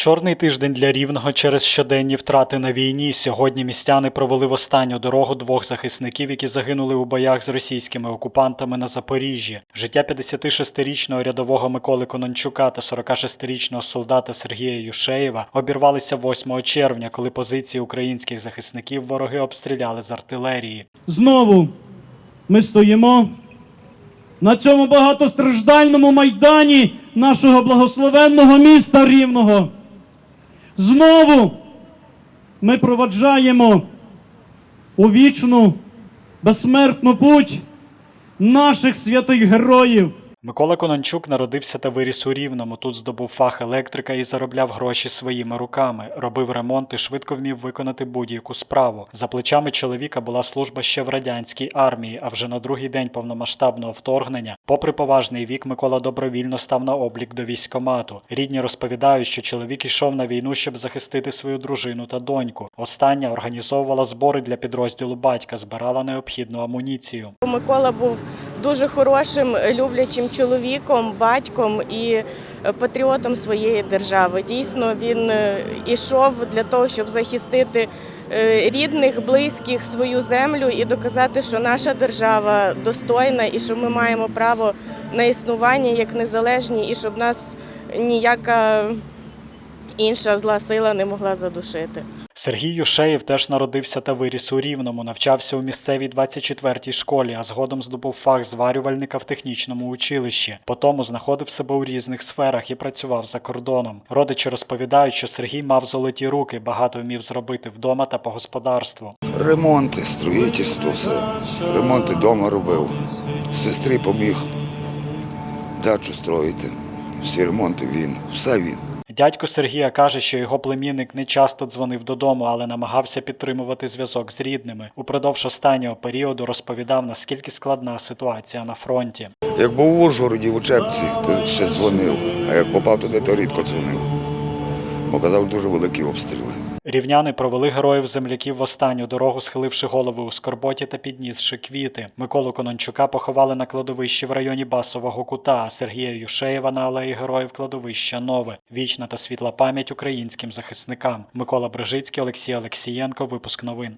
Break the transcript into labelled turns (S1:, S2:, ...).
S1: Чорний тиждень для рівного через щоденні втрати на війні. Сьогодні містяни провели в останню дорогу двох захисників, які загинули у боях з російськими окупантами на Запоріжжі. Життя 56-річного рядового Миколи Конончука та 46-річного солдата Сергія Юшеєва обірвалися 8 червня, коли позиції українських захисників вороги обстріляли з артилерії.
S2: Знову ми стоїмо на цьому багатостраждальному майдані нашого благословенного міста Рівного. Знову ми проваджаємо у вічну безсмертну путь наших святих героїв.
S1: Микола Конончук народився та виріс у Рівному. Тут здобув фах електрика і заробляв гроші своїми руками. Робив ремонт і швидко вмів виконати будь-яку справу. За плечами чоловіка була служба ще в радянській армії. А вже на другий день повномасштабного вторгнення, попри поважний вік, Микола добровільно став на облік до військомату. Рідні розповідають, що чоловік йшов на війну, щоб захистити свою дружину та доньку. Остання організовувала збори для підрозділу батька, збирала необхідну амуніцію.
S3: Микола був дуже хорошим, люблячим чоловіком, батьком і е, патріотом своєї держави. Дійсно, він е, ішов для того, щоб захистити е, рідних, близьких, свою землю і доказати, що наша держава достойна і що ми маємо право на існування як незалежні, і щоб нас ніяка інша зла сила не могла задушити.
S1: Сергій Юшеєв теж народився та виріс у Рівному, навчався у місцевій 24-й школі, а згодом здобув фах зварювальника в технічному училищі. Потому знаходив себе у різних сферах і працював за кордоном. Родичі розповідають, що Сергій мав золоті руки, багато вмів зробити вдома та по господарству.
S4: Ремонти, строїтельство, все. Ремонти вдома робив. Сестрі поміг дачу строїти. Всі ремонти він, все він.
S1: Дядько Сергія каже, що його племінник не часто дзвонив додому, але намагався підтримувати зв'язок з рідними. Упродовж останнього періоду розповідав, наскільки складна ситуація на фронті.
S4: Як був в Ужгороді в учебці, то ще дзвонив. А як попав туди, то рідко дзвонив. Бо казав, дуже великі обстріли.
S1: Рівняни провели героїв земляків в останню дорогу, схиливши голови у скорботі та піднісши квіти. Миколу Конончука поховали на кладовищі в районі Басового кута, а Сергія Юшеєва на алеї героїв кладовища Нове. Вічна та світла пам'ять українським захисникам. Микола Брижицький, Олексій Олексієнко. Випуск новин.